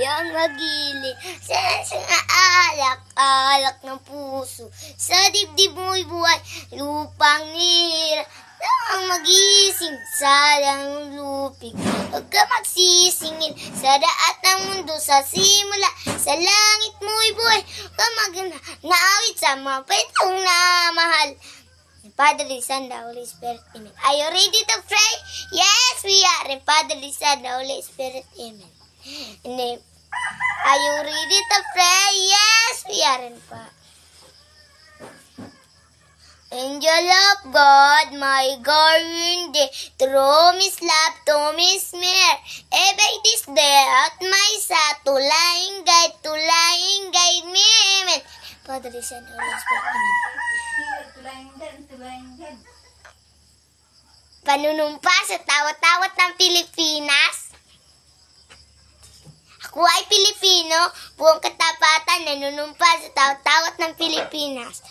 Yang magili sa nga alak, alak ng puso. Sa dibdib mo'y buhay, lupang nira. Nang magising, sayang lupig. Huwag ka magsisingin sa daat ng mundo sa simula. Sa langit mo'y buhay, huwag ka mag naawit sa mga petong na mahal. Father, Son, the Holy Spirit, Amen. Are you ready to pray? Yes, we are. In Father, the Holy Spirit, Amen. In Are you ready to pray? Yes, we are. In pa. Angel of God, my guardian through Miss love to Miss Mare, ebay this day at my sa tulaying guide, tulaying guide me, amen. Father, Son, Holy Spirit, amen. Panunumpa sa tawat-tawat ng Pilipinas. Ako ay Pilipino, buong katapatan nanunumpa sa tawat-tawat ng Pilipinas.